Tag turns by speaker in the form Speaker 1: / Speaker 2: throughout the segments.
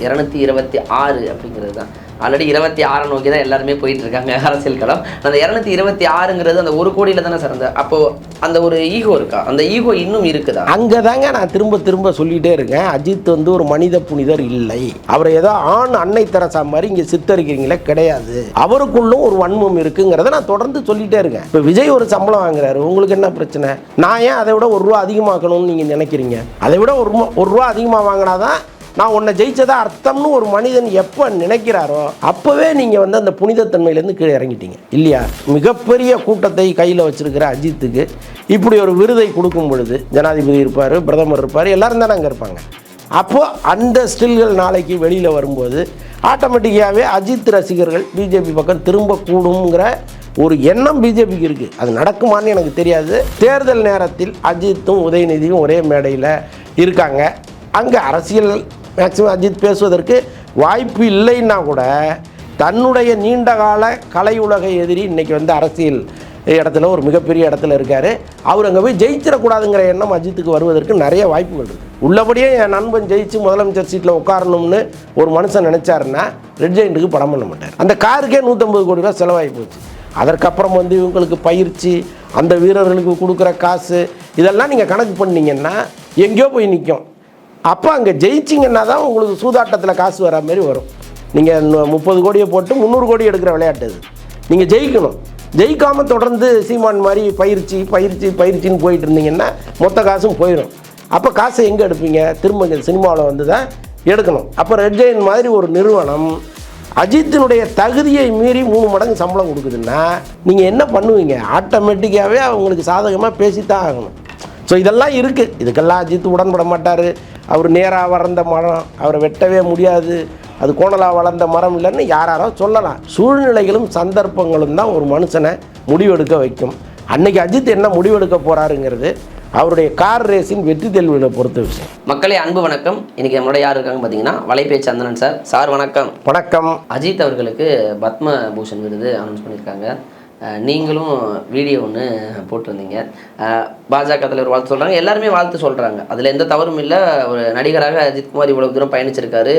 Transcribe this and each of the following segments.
Speaker 1: இரநூத்தி இருபத்தி ஆறு அப்படிங்கிறது தான். ஆல்ரெடி இருபத்தி ஆறை நோக்கி தான் எல்லாருமே போயிட்டு இருக்காங்க அரசியல் களம். அந்த இரநூத்தி இருபத்தி ஆறுங்கிறது அந்த ஒரு கோடியில தானே சார் அந்த அப்போ அந்த ஒரு ஈகோ இருக்கா? அந்த ஈகோ இன்னும் இருக்குதா?
Speaker 2: அங்கே தாங்க நான் திரும்ப திரும்ப சொல்லிட்டே இருக்கேன். அஜித் வந்து ஒரு மனித புனிதர் இல்லை. அவர் ஏதோ ஆண் அன்னை தெரசா மாதிரி இங்கே சித்தரிக்கிறீங்களே கிடையாது. அவருக்குள்ளும் ஒரு வன்மம் இருக்குங்கிறத நான் தொடர்ந்து சொல்லிட்டே இருக்கேன். இப்போ விஜய் ஒரு சம்பளம் வாங்குறாரு. உங்களுக்கு என்ன பிரச்சனை? நான் ஏன் அதை விட ஒரு ரூபா அதிகமாக்கணும்னு நீங்கள் நினைக்கிறீங்க? அதை விட ஒரு ரூபா- ஒரு ரூபா அதிகமாக வாங்கினாதான் நான் உன்னை ஜெயிச்சதா அர்த்தம்னு ஒரு மனிதன் எப்போ நினைக்கிறாரோ அப்போவே நீங்கள் வந்து அந்த புனிதத்தன்மையிலேருந்து கீழே இறங்கிட்டீங்க. இல்லையா? மிகப்பெரிய கூட்டத்தை கையில் வச்சுருக்கிற அஜித்துக்கு இப்படி ஒரு விருதை கொடுக்கும் பொழுது ஜனாதிபதி இருப்பார் பிரதமர் இருப்பார் எல்லோரும் தானே அங்கே இருப்பாங்க. அப்போது அந்த ஸ்டில்கள் நாளைக்கு வெளியில் வரும்போது ஆட்டோமேட்டிக்காகவே அஜித் ரசிகர்கள் பிஜேபி பக்கம் திரும்ப கூடுங்கிற ஒரு எண்ணம் பிஜேபிக்கு இருக்குது அது நடக்குமான்னு எனக்கு தெரியாது. தேர்தல் நேரத்தில் அஜித்தும் உதயநிதியும் ஒரே மேடையில் இருக்காங்க. அங்கே அரசியல் மேக்சிமம் அஜித் பேசுவதற்கு வாய்ப்பு இல்லைன்னா கூட தன்னுடைய நீண்டகால கலை உலக எதிரி இன்றைக்கி வந்து அரசியல் இடத்துல ஒரு மிகப்பெரிய இடத்துல இருக்கார். அவர் அங்கே போய் ஜெயிச்சிடக்கூடாதுங்கிற எண்ணம் அஜித்துக்கு வருவதற்கு நிறைய வாய்ப்புகள் இருக்குது உள்ளபடியே என் நண்பன் ஜெயிச்சு முதலமைச்சர் சீட்டில் உட்காரணும்னு ஒரு மனுஷன் நினச்சாருன்னா ரெட் ஜெயிண்ட்டுக்கு படம் பண்ண மாட்டார். அந்த காருக்கே நூற்றம்பது கோடி ரூபா செலவாகி போச்சு. அதற்கப்புறம் வந்து இவங்களுக்கு பயிற்சி அந்த வீரர்களுக்கு கொடுக்குற காசு இதெல்லாம் நீங்கள் கணக்கு பண்ணிங்கன்னா எங்கேயோ போய் நிற்கும் அப்போ அங்கே ஜெயிச்சிங்கன்னா தான் உங்களுக்கு சூதாட்டத்தில் காசு வர மாதிரி வரும். நீங்கள் முப்பது கோடியை போட்டு முந்நூறு கோடி எடுக்கிற விளையாட்டு அது. நீங்கள் ஜெயிக்கணும். ஜெயிக்காமல் தொடர்ந்து சீமான் மாதிரி பயிற்சி பயிற்சி பயிற்சின்னு போயிட்டு இருந்தீங்கன்னா மொத்த காசும் போயிடும் அப்போ காசை எங்கே எடுப்பீங்க? திரும்ப இங்கே சினிமாவில் வந்து தான் எடுக்கணும். அப்போ ரெட் ஜெயின் மாதிரி ஒரு நிறுவனம் அஜித்தினுடைய தகுதியை மீறி மூணு மடங்கு சம்பளம் கொடுக்குதுன்னா நீங்கள் என்ன பண்ணுவீங்க? ஆட்டோமேட்டிக்காகவே அவங்களுக்கு சாதகமாக பேசித்தான் ஆகணும். ஸோ இதெல்லாம் இருக்குது இதுக்கெல்லாம் அஜித் உடன்பட மாட்டார் அவர் நேராக வளர்ந்த மரம் அவரை வெட்டவே முடியாது. அது கோணலாக வளர்ந்த மரம் இல்லைன்னு யாராரோ சொல்லலாம். சூழ்நிலைகளும் சந்தர்ப்பங்களும் தான் ஒரு மனுஷனை முடிவெடுக்க வைக்கும். அன்னைக்கு அஜித் என்ன முடிவெடுக்க போகிறாருங்கிறது அவருடைய கார் ரேஸின் வெற்றி தோல்வியில் பொறுத்த விஷயம்.
Speaker 1: மக்களே அன்பு வணக்கம். இன்னைக்கு நம்மளோட யார் இருக்காங்க பார்த்தீங்கன்னா வலைபேச்சு சந்தனன் சார். சார் வணக்கம்.
Speaker 2: வணக்கம்.
Speaker 1: அஜித் அவர்களுக்கு பத்ம பூஷன் விருது அனௌன்ஸ் பண்ணியிருக்காங்க. நீங்களும் வீடியோ ஒன்று போட்டிருந்தீங்க. பாஜக தலைவர் வாழ்த்து சொல்கிறாங்க எல்லாருமே வாழ்த்து சொல்கிறாங்க அதில் எந்த தவறும் இல்லை. ஒரு நடிகராக அஜித்குமார் இவ்வளோ தூரம் பயணிச்சிருக்காரு.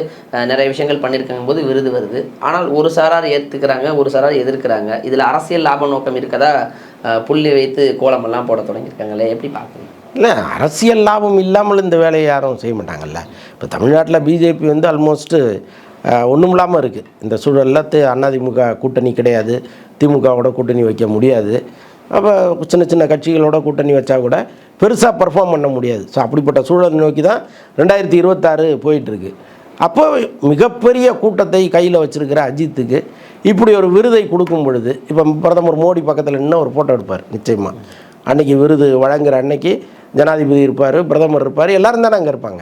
Speaker 1: நிறைய விஷயங்கள் பண்ணியிருக்காங்க. போது விருது வருது. ஆனால் ஒரு சாரார் ஏற்றுக்கிறாங்க ஒரு சாரார் எதிர்க்கிறாங்க. இதில் அரசியல் லாப நோக்கம் இருக்கதா? புள்ளி வைத்து கோலமெல்லாம் போட தொடங்கியிருக்காங்களே. எப்படி பார்க்குறீங்க?
Speaker 2: இல்லை அரசியல் லாபம் இல்லாமல் இந்த வேலையை யாரும் செய்ய மாட்டாங்கல்ல. இப்போ தமிழ்நாட்டில் பிஜேபி வந்து ஆல்மோஸ்ட்டு ஒன்றும் இல்லாமல் இருக்குது இந்த சூழலில் தி- அதிமுக கூட்டணி கிடையாது. திமுகவோட கூட்டணி வைக்க முடியாது. அப்போ சின்ன சின்ன கட்சிகளோட கூட்டணி வச்சா கூட பெருசாக பர்ஃபார்ம் பண்ண முடியாது. ஸோ அப்படிப்பட்ட சூழல் நோக்கி தான் ரெண்டாயிரத்தி இருபத்தாறு போயிட்டுருக்கு அப்போ மிகப்பெரிய கூட்டத்தை கையில் வச்சுருக்கிற அஜித்துக்கு இப்படி ஒரு விருதை கொடுக்கும் பொழுது இப்போ பிரதமர் மோடி பக்கத்தில் நின்று ஒரு ஃபோட்டோ எடுப்பார் நிச்சயமாக அன்றைக்கி விருது வழங்குகிற அன்னைக்கு ஜனாதிபதி இருப்பார் பிரதமர் இருப்பார் எல்லோரும் தானே அங்கே இருப்பாங்க.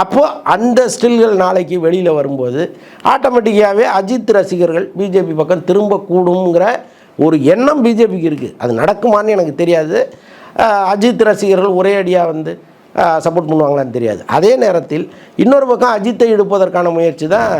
Speaker 2: அப்போது அந்த ஸ்டில்கள் நாளைக்கு வெளியில் வரும்போது ஆட்டோமேட்டிக்காகவே அஜித் ரசிகர்கள் பிஜேபி பக்கம் திரும்ப கூடுங்கிற ஒரு எண்ணம் பிஜேபிக்கு இருக்குது அது நடக்குமான்னு எனக்கு தெரியாது. அஜித் ரசிகர்கள் ஒரே அடியாக வந்து சப்போர்ட் பண்ணுவாங்களான்னு தெரியாது. அதே நேரத்தில் இன்னொரு பக்கம் அஜித்தை எடுப்பதற்கான முயற்சி தான்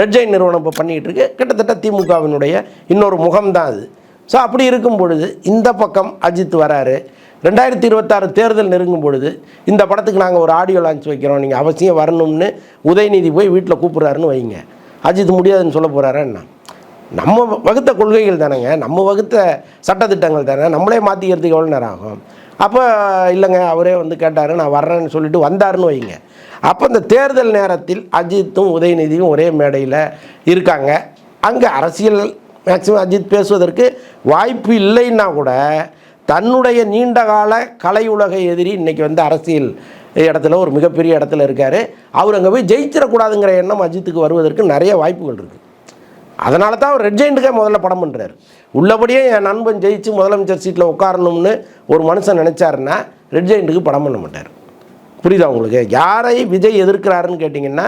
Speaker 2: ரெட் ஜெயின் நிறுவனம் இப்போ பண்ணிகிட்டு இருக்கு. கிட்டத்தட்ட திமுகவினுடைய இன்னொரு முகம் தான் அது. ஸோ அப்படி இருக்கும் பொழுது இந்த பக்கம் அஜித் வராரு. ரெண்டாயிரத்தி இருபத்தாறு தேர்தல் நெருங்கும் பொழுது இந்த படத்துக்கு நாங்கள் ஒரு ஆடியோ லான்ச் வைக்கிறோம். நீங்கள் அவசியம் வரணும்னு உதயநிதி போய் வீட்டில் கூப்பிட்றாருன்னு வைங்க. அஜித் முடியாதுன்னு சொல்ல போகிறாரா என்ன? நம்ம வகுத்த கொள்கைகள் தானேங்க. நம்ம வகுத்த சட்டத்திட்டங்கள் தானே. நம்மளே மாற்றிக்கிறதுக்கு எவ்வளோ நேரம் ஆகும்? அப்போ இல்லைங்க அவரே வந்து கேட்டார் நான் வர்றேன்னு சொல்லிட்டு வந்தாருன்னு வைங்க. அப்போ இந்த தேர்தல் நேரத்தில் அஜித்தும் உதயநிதியும் ஒரே மேடையில் இருக்காங்க. அங்கே அரசியல் மேக்சிமம் அஜித் பேசுவதற்கு வாய்ப்பு இல்லைன்னா கூட தன்னுடைய நீண்டகால கலையுலக எதிரி இன்றைக்கி வந்து அரசியல் இடத்துல ஒரு மிகப்பெரிய இடத்துல இருக்கார். அவர் அங்கே போய் ஜெயிச்சிடக்கூடாதுங்கிற எண்ணம் அஜித்துக்கு வருவதற்கு நிறைய வாய்ப்புகள் இருக்குது அதனால தான் அவர் ரெட் ஜெயிண்ட்டுக்கே முதல்ல படம் பண்ணுறாரு உள்ளபடியே என் நண்பன் ஜெயிச்சு முதலமைச்சர் சீட்டில் உட்காரணும்னு ஒரு மனுஷன் நினச்சாருன்னா ரெட் ஜெயிண்ட்டுக்கு படம் பண்ண மாட்டார். புரியுதா உங்களுக்கு? யாரை விஜய் எதிர்க்கிறாருன்னு கேட்டிங்கன்னா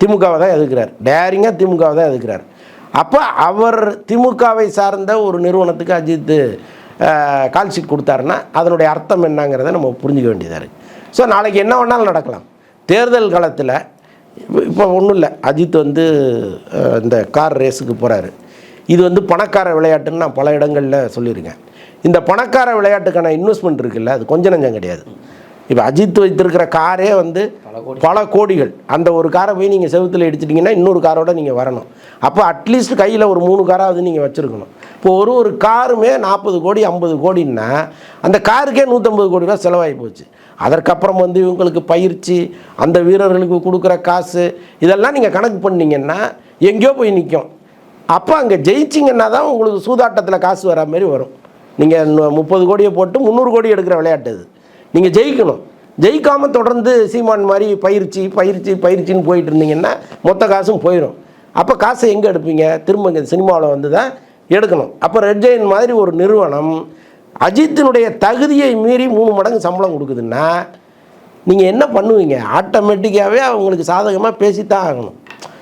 Speaker 2: திமுகவை தான் எதிர்க்கிறார். டேரிங்காக திமுகவை தான் எதிர்க்கிறார். அப்போ அவர் திமுகவை சார்ந்த ஒரு நிறுவனத்துக்கு அஜித் கால் ஷீட் கொடுத்தாருன்னா அதனுடைய அர்த்தம் என்னங்கிறத நம்ம புரிஞ்சுக்க வேண்டியதாக இருக்குது ஸோ நாளைக்கு என்ன வேணாலும் நடக்கலாம். தேர்தல் காலத்தில் இப்போ ஒன்றும் இல்லை. அஜித் வந்து இந்த கார் ரேஸுக்கு போகிறாரு இது வந்து பணக்கார விளையாட்டுன்னு நான் பல இடங்களில் சொல்லியிருக்கேன். இந்த பணக்கார விளையாட்டுக்கான இன்வெஸ்ட்மெண்ட் இருக்குல்ல அது கொஞ்சம் நஞ்சம் கிடையாது. இப்போ அஜித் வைத்திருக்கிற காரே வந்து
Speaker 1: பல கோடி
Speaker 2: பல கோடிகள். அந்த ஒரு காரை போய் நீங்கள் செவுத்துல எடுத்துட்டீங்கன்னா இன்னொரு காரோட நீங்கள் வரணும். அப்போ அட்லீஸ்ட் கையில் ஒரு மூணு காராவது நீங்கள் வச்சுருக்கணும். இப்போ ஒரு ஒரு காருமே நாற்பது கோடி ஐம்பது கோடின்னா அந்த காருக்கே நூற்றம்பது கோடி ரூபா செலவாகி போச்சு. அதற்கப்புறம் வந்து இவங்களுக்கு பயிற்சி அந்த வீரர்களுக்கு கொடுக்குற காசு இதெல்லாம் நீங்கள் கணக்கு பண்ணிங்கன்னா எங்கேயோ போய் நிற்கும் அப்போ அங்கே ஜெயிச்சிங்கன்னா தான் உங்களுக்கு சூதாட்டத்தில் காசு வரா மாதிரி வரும். நீங்கள் முப்பது கோடியை போட்டு முந்நூறு கோடி எடுக்கிற விளையாட்டு அது. நீங்கள் ஜெயிக்கணும். ஜெயிக்காமல் தொடர்ந்து சீமான் மாதிரி பயிற்சி பயிற்சி பயிற்சின்னு போயிட்டு இருந்தீங்கன்னா மொத்த காசும் போயிடும் அப்போ காசை எங்கே எடுப்பீங்க? திரும்ப இங்கே சினிமாவில் வந்து தான் எடுக்கணும். அப்போ ரெட் ஜெயின் மாதிரி ஒரு நிறுவனம் அஜித்தினுடைய தகுதியை மீறி மூணு மடங்கு சம்பளம் கொடுக்குதுன்னா நீங்கள் என்ன பண்ணுவீங்க? ஆட்டோமேட்டிக்காகவே அவங்களுக்கு சாதகமாக பேசித்தான் ஆகணும்.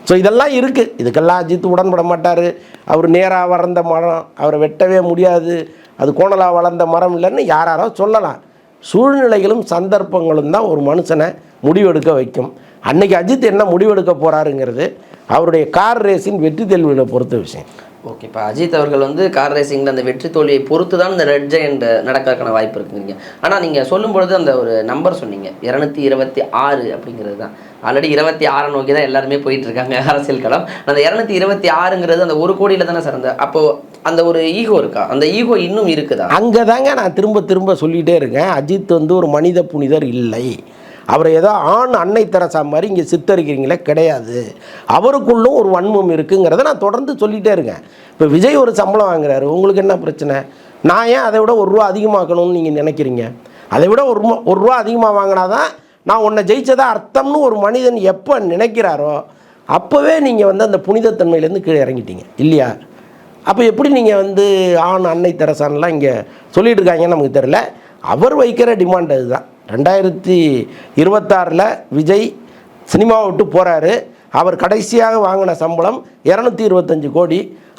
Speaker 2: ஸோ இதெல்லாம் இருக்குது இதுக்கெல்லாம் அஜித் உடன்பட மாட்டார். அவர் நேராக வளர்ந்த மரம் அவரை வெட்டவே முடியாது. அது கோணலாக வளர்ந்த மரம் இல்லைன்னு யாராரோ சொல்லலாம். சூழ்நிலைகளும் சந்தர்ப்பங்களும் தான் ஒரு மனுஷனை முடிவெடுக்க வைக்கும். அன்னைக்கு அஜித் என்ன முடிவெடுக்க போகிறாருங்கிறது அவருடைய கார் ரேஸின் வெற்றி தெல்வியில் பொறுத்த விஷயம்.
Speaker 1: ஓகே இப்போ அஜித் அவர்கள் வந்து கார் ரேசிங்கில் அந்த வெற்றி தோல்வியை பொறுத்து தான் இந்த ரெட் ஜெயண்ட் நடக்கிறதுக்கான வாய்ப்பு இருக்குங்க ஆனால் நீங்கள் சொல்லும்பொழுது அந்த ஒரு நம்பர் சொன்னீங்க. இரநூத்தி இருபத்தி ஆறு அப்படிங்கிறது தான். ஆல்ரெடி இருபத்தி ஆறை நோக்கி தான் எல்லாருமே போயிட்டுருக்காங்க அரசியல் களம். அந்த இரநூத்தி இருபத்தி ஆறுங்கிறது அந்த ஒரு கோடியில் தானே சார் அப்போது அந்த ஒரு ஈகோ இருக்கா? அந்த ஈகோ இன்னும் இருக்குதா?
Speaker 2: அங்கே தாங்க நான் திரும்ப திரும்ப சொல்லிகிட்டே இருக்கேன். அஜித் வந்து ஒரு மனித புனிதர் இல்லை. அவரை ஏதோ ஆண் அன்னை தெரசா மாதிரி இங்கே சித்தரிக்கிறீங்களே கிடையாது. அவருக்குள்ளும் ஒரு வன்மம் இருக்குங்கிறத நான் தொடர்ந்து சொல்லிகிட்டே இருக்கேன். இப்போ விஜய் ஒரு சம்பளம் வாங்குறாரு உங்களுக்கு என்ன பிரச்சனை? நான் ஏன் அதை விட ஒரு ரூபா அதிகமாக்கணும்னு நீங்கள் நினைக்கிறீங்க? அதை விட ஒரு ஒரு ரூபா அதிகமாக வாங்கினா தான் நான் உன்னை ஜெயிச்சதா அர்த்தம்னு ஒரு மனிதன் எப்போ நினைக்கிறாரோ அப்போவே நீங்கள் வந்து அந்த புனிதத்தன்மையிலேருந்து கீழே இறங்கிட்டீங்க இல்லையா? அப்போ எப்படி நீங்கள் வந்து ஆண் அன்னை தெரசான்லாம் இங்கே சொல்லிகிட்டு இருக்காங்கன்னு நமக்கு தெரில அவர் வைக்கிற டிமாண்ட் அதுதான். ரெண்டாயிரத்தி இருபத்தாறில் விஜய் சினிமாவை விட்டு போகிறாரு அவர் கடைசியாக வாங்கின சம்பளம் இரநூத்தி இருபத்தஞ்சு கோடி.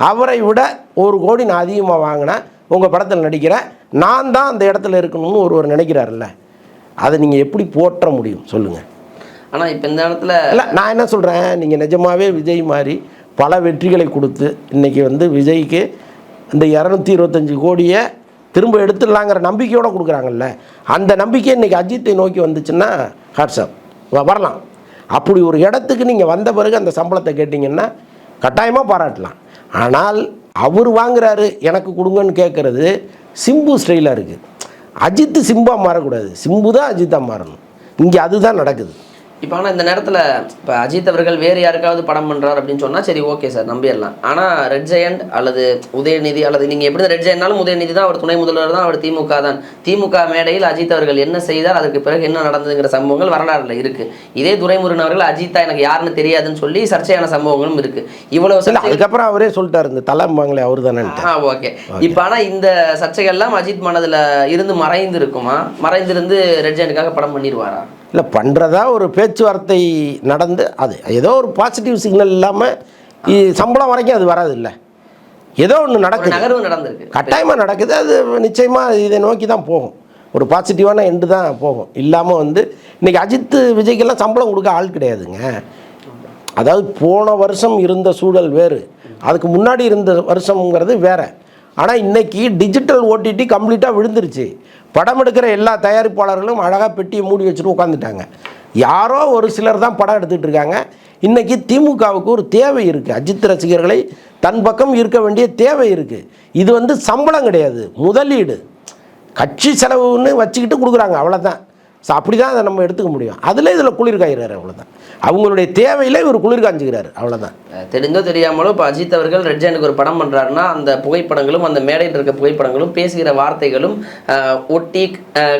Speaker 2: அவரை விட ஒரு கோடி நான் அதிகமாக வாங்கினேன் உங்கள் படத்தில் நடிக்கிறேன் நான் தான் அந்த இடத்துல இருக்கணும்னு ஒருவர் நினைக்கிறாருல்ல. அதை நீங்கள் எப்படி போற்ற முடியும்? சொல்லுங்கள்
Speaker 1: ஆனால் இப்போ இந்த இடத்துல
Speaker 2: இல்லை நான் என்ன சொல்கிறேன் நீங்கள் நிஜமாவே விஜய் மாதிரி பல வெற்றிகளை கொடுத்து இன்றைக்கி வந்து விஜய்க்கு இந்த இரநூத்தி இருபத்தஞ்சி கோடியை திரும்ப எடுத்துடலாங்கிற நம்பிக்கையோடு கொடுக்குறாங்கல்ல. அந்த நம்பிக்கை இன்றைக்கி அஜித்தை நோக்கி வந்துச்சுன்னா ஹாட்ஸ்அப் வரலாம். அப்படி ஒரு இடத்துக்கு நீங்கள் வந்த பிறகு அந்த சம்பளத்தை கேட்டிங்கன்னா கட்டாயமாக பாராட்டலாம். ஆனால் அவர் வாங்குறாரு எனக்கு கொடுங்கன்னு கேட்குறது சிம்பு ஸ்டைலாக இருக்குது அஜித்து சிம்பாக மாறக்கூடாது. சிம்பு தான் அஜித்தாக மாறணும். இங்கே அதுதான் நடக்குது.
Speaker 1: இப்போ ஆனால் இந்த நேரத்தில் இப்போ அஜித் அவர்கள் வேறு யாருக்காவது படம் பண்ணுறாரு அப்படின்னு சொன்னால் சரி ஓகே சார் நம்பிடலாம். ஆனால் ரெட் ஜெயண்ட் அல்லது உதயநிதி அல்லது நீங்கள் எப்படி ரெட் ஜெயண்ட்னாலும் உதயநிதி தான் அவர் துணை முதல்வர் தான் அவர் திமுக தான். திமுக மேடையில் அஜித் அவர்கள் என்ன செய்தார் அதுக்கு பிறகு என்ன நடந்ததுங்கிற சம்பவங்கள் வரலாறுல இருக்குது இதே துரைமுருகன் அவர்கள் அஜித்தா எனக்கு யாருன்னு தெரியாதுன்னு சொல்லி சர்ச்சையான சம்பவங்களும் இருக்குது இவ்வளவு
Speaker 2: இல்லை
Speaker 1: சர்ச்சை
Speaker 2: அதுக்கப்புறம் அவரே சொல்லிட்டாரு இந்த தலைம்பாங்களே அவர் தானேன்ட்டு.
Speaker 1: ஆ ஓகே இப்போ ஆனால் இந்த சர்ச்சைகள்லாம் அஜித் மனதில் இருந்து மறைந்து இருக்குமா மறைந்திருந்து ரெட் ஜெயண்டுக்காக படம் பண்ணிடுவாரா
Speaker 2: இல்லை பண்ணுறதா ஒரு பேச்சுவார்த்தை நடந்து அது ஏதோ ஒரு பாசிட்டிவ் சிக்னல் இல்லாமல் சம்பளம் வரைக்கும் அது வராது இல்லை ஏதோ ஒன்று நடக்குது.
Speaker 1: நகர்வு நடந்திருக்கு.
Speaker 2: கட்டாயமாக நடக்குது அது நிச்சயமாக இதை நோக்கி தான் போகும். ஒரு பாசிட்டிவான எண்டு தான் போகும். இல்லாமல் வந்து இன்றைக்கி அஜித் விஜய்க்கெல்லாம் சம்பளம் கொடுக்க ஆள் கிடையாதுங்க. அதாவது போன வருஷம் இருந்த சூழல் வேறு. அதுக்கு முன்னாடி இருந்த வருஷம்ங்கிறது வேற. ஆனால் இன்னைக்கு டிஜிட்டல் ஓடிடி கம்ப்ளீட்டாக விழுந்துருச்சு. படம் எடுக்கிற எல்லா தயாரிப்பாளர்களும் அழகாக பெட்டியை மூடி வச்சுட்டு உட்காந்துட்டாங்க யாரோ ஒரு சிலர் தான் படம் எடுத்துகிட்டு இருக்காங்க. இன்றைக்கி திமுகவுக்கு ஒரு தேவை இருக்குது அஜித் ரசிகர்களை தன் பக்கம் இருக்க வேண்டிய தேவை இருக்குது இது வந்து சம்பளம் கிடையாது. முதலீடு. கட்சி செலவுன்னு வச்சுக்கிட்டு கொடுக்குறாங்க. அவ்வளோதான் ஸோ அப்படி தான் அதை நம்ம எடுத்துக்க முடியும். அதில் இதில் குளிர் காய்கிறாரு அவ்வளோதான் அவங்களுடைய தேவையில் இவர் குளிர் காஞ்சிக்கிறாரு அவ்வளோதான்
Speaker 1: தெரிந்தோ தெரியாமலோ இப்போ அஜித் அவர்கள் ரெட் ஜெயண்டுக்கு ஒரு படம் பண்ணுறாருன்னா அந்த புகைப்படங்களும் அந்த மேடையில் இருக்க புகைப்படங்களும் பேசுகிற வார்த்தைகளும் ஒட்டி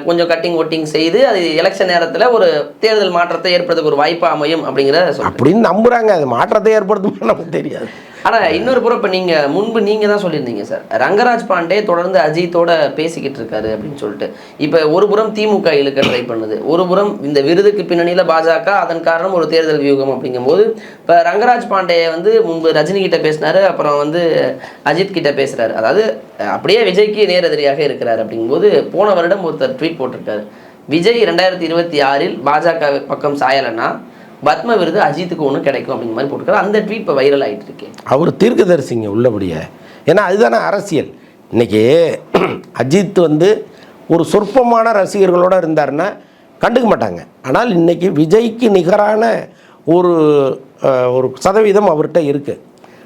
Speaker 1: கொஞ்சம் கட்டிங் ஒட்டிங் செய்து அது எலெக்ஷன் நேரத்தில் ஒரு தேர்தல் மாற்றத்தை ஏற்படுறதுக்கு ஒரு வாய்ப்பு அமையும் அப்படிங்கிற
Speaker 2: அப்படின்னு நம்புகிறாங்க அது மாற்றத்தை ஏற்படுத்துமா நமக்கு தெரியாது.
Speaker 1: ஆனால் இன்னொரு புறம் இப்போ நீங்கள் முன்பு நீங்கள் தான் சொல்லியிருந்தீங்க சார். ரங்கராஜ் பாண்டே தொடர்ந்து அஜித்தோட பேசிக்கிட்டு இருக்காரு அப்படின்னு சொல்லிட்டு. இப்போ ஒரு புறம் திமுக இழுக்க ட்ரை பண்ணுது. ஒரு புறம் இந்த விருதுக்கு பின்னணியில் பாஜக அதன் காரணம் ஒரு தேர்தல் வியூகம் அப்படிங்கும்போது இப்போ ரங்கராஜ் பாண்டே வந்து முன்பு ரஜினி கிட்ட பேசினாரு அப்புறம் வந்து அஜித் கிட்ட பேசுகிறாரு அதாவது அப்படியே விஜய்க்கு நேரெதிரியாக இருக்கிறார் அப்படிங்கும்போது போன வருடம் ஒருத்தர் ட்வீட் போட்டிருக்காரு. விஜய் ரெண்டாயிரத்தி இருபத்தி ஆறில் பாஜக பக்கம் சாயலைன்னா பத்ம விருது அஜித்துக்கு ஒன்று கிடைக்கும் அப்படிங்கிற மாதிரி போட்டிருக்காரு. அந்த ட்வீட் இப்போ வைரல் ஆகிட்டு இருக்கு.
Speaker 2: அவர் தீர்க்கதரிசிங்க உள்ளபடியே. ஏன்னா அதுதானே அரசியல். இன்றைக்கி அஜித் வந்து ஒரு சொற்பமான ரசிகர்களோடு இருந்தாருன்னா கண்டுக்க மாட்டாங்க. ஆனால் இன்றைக்கி விஜய்க்கு நிகரான ஒரு ஒரு சதவீதம் அவர்கிட்ட இருக்குது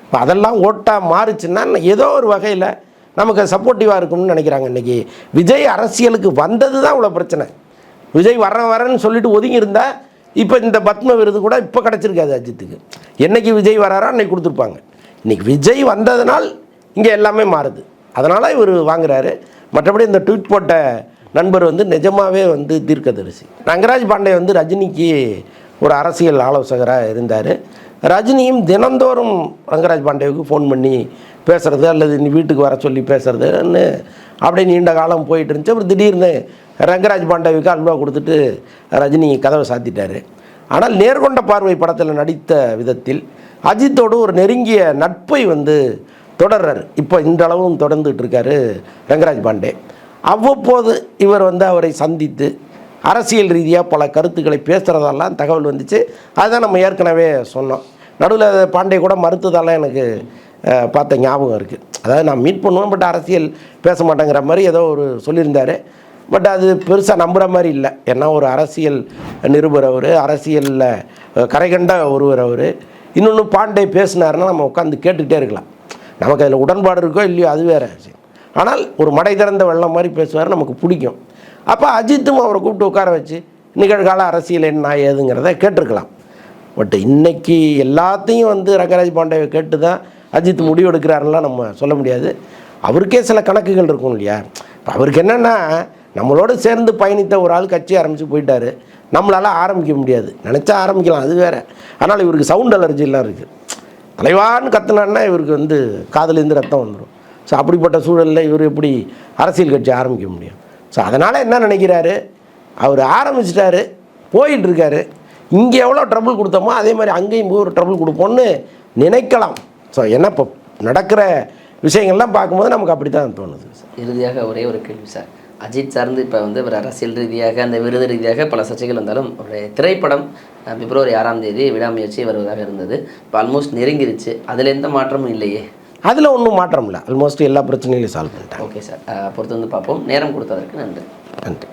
Speaker 2: இப்போ அதெல்லாம் ஓட்டாக மாறுச்சுன்னா ஏதோ ஒரு வகையில் நமக்கு சப்போர்ட்டிவாக இருக்கும்னு நினைக்கிறாங்க இன்றைக்கி விஜய் அரசியலுக்கு வந்தது தான் இவ்வளோ பிரச்சனை. விஜய் வரேன் வரேன்னு சொல்லிட்டு ஒதுங்கி இருந்தால் இப்போ இந்த பத்ம விருது கூட இப்போ கிடச்சிருக்காது அஜித்துக்கு. என்னைக்கு விஜய் வராரோ அன்னைக்கு கொடுத்துருப்பாங்க. இன்றைக்கி விஜய் வந்ததுனால் இங்கே எல்லாமே மாறுது. அதனால் இவர் வாங்குறாரு. மற்றபடி இந்த ட்வீட் போட்ட நண்பர் வந்து நிஜமாகவே வந்து தீர்க்கதரிசி. ரங்கராஜ் பாண்டே வந்து ரஜினிக்கு ஒரு அரசியல் ஆலோசகராக இருந்தார். ரஜினியும் தினந்தோறும் ரங்கராஜ் பாண்டேவுக்கு ஃபோன் பண்ணி பேசுகிறது அல்லது நீ வீட்டுக்கு வர சொல்லி பேசுகிறதுன்னு அப்படியே நீண்ட காலம் போயிட்டு இருந்துச்சு. அப்புறம் திடீர்னு ரங்கராஜ் பாண்டேவுக்கு அல்வா கொடுத்துட்டு ரஜினி கதவை சாத்திட்டார். ஆனால் நேர்கொண்ட பார்வை படத்தில் நடித்த விதத்தில் அஜித்தோடு ஒரு நெருங்கிய நட்பை வந்து தொடர்றார். இப்போ இன்றளவும் தொடர்ந்துகிட்டு தொடர்ந்துட்டு இருக்காரு ரங்கராஜ் பாண்டே. அவ்வப்போது இவர் வந்து அவரை சந்தித்து அரசியல் ரீதியாக பல கருத்துக்களை பேசுகிறதெல்லாம் தகவல் வந்துச்சு. அதுதான் நம்ம ஏற்கனவே சொன்னோம். நடுவில் பாண்டே கூட மறுத்ததெல்லாம் எனக்கு பார்த்த ஞாபகம் இருக்குது அதாவது நான் மீட் பண்ணுவேன் பட் அரசியல் பேச மாட்டேங்கிற மாதிரி ஏதோ ஒரு சொல்லியிருந்தார். பட் அது பெருசாக நம்புகிற மாதிரி இல்லை. ஏன்னா ஒரு அரசியல் நிருபர் அவர் அரசியலில் கரைகண்ட ஒருவர் அவர். இன்னொன்று பாண்டே பேசினாருன்னா நம்ம உட்காந்து கேட்டுக்கிட்டே இருக்கலாம். நமக்கு அதில் உடன்பாடு இருக்கோ இல்லையோ அது வேறு ஆனால் ஒரு மடை திறந்த வெள்ளம் மாதிரி பேசுவார் நமக்கு பிடிக்கும். அப்போ அஜித்தும் அவரை கூப்பிட்டு உட்கார வச்சு நிகழ்கால அரசியல் என்ன ஏதுங்கிறத கேட்டிருக்கலாம். பட் இன்னைக்கு எல்லாத்தையும் வந்து ரங்கராஜ் பாண்டேவை கேட்டு தான் அஜித் முடிவு எடுக்கிறாருலாம் நம்ம சொல்ல முடியாது. அவருக்கே சில கணக்குகள் இருக்கும் இல்லையா? அவருக்கு என்னென்னா நம்மளோட சேர்ந்து பயணித்த ஒரு ஆள் கட்சி ஆரம்பித்து போயிட்டாரு. நம்மளால் ஆரம்பிக்க முடியாது. நினச்சா ஆரம்பிக்கலாம் அது வேறு. ஆனால் இவருக்கு சவுண்ட் அலர்ஜிலாம் இருக்குது தலைவான்னு கத்துனான்னா இவருக்கு வந்து காதலேருந்து ரத்தம் வந்துடும் ஸோ அப்படிப்பட்ட சூழலில் இவர் எப்படி அரசியல் கட்சி ஆரம்பிக்க முடியும்? ஸோ அதனால் என்ன நினைக்கிறாரு? அவர் ஆரம்பிச்சிட்டாரு போயிட்டுருக்காரு. இங்கே எவ்வளோ ட்ரபுள் கொடுத்தோமோ அதே மாதிரி அங்கேயும் போய் ஒரு ட்ரபுள் கொடுப்போம்னு நினைக்கலாம். ஸோ என்ன இப்போ நடக்கிற விஷயங்கள்லாம் பார்க்கும்போது நமக்கு அப்படி தான் தோணுது.
Speaker 1: இறுதியாக ஒரே ஒரு கேள்வி சார். அஜித் சார்ந்து இப்போ வந்து அவர் அரசியல் ரீதியாக அந்த விருது ரீதியாக பல சர்ச்சைகள் வந்தாலும் ஒரு திரைப்படம் பிப்ரவரி ஆறாம் தேதி விடாமுயற்சி வருவதாக இருந்தது. இப்போ ஆல்மோஸ்ட் நெருங்கிருச்சு. அதில் எந்த மாற்றமும் இல்லையே.
Speaker 2: அதில் ஒன்றும் மாற்றம் இல்லை. ஆல்மோஸ்ட் எல்லா பிரச்சனைகளையும் சால்வ் பண்ணிட்டாங்க.
Speaker 1: ஓகே சார் பொறுத்து வந்து பார்ப்போம். நேரம் கொடுத்ததற்கு நன்றி.
Speaker 2: நன்றி.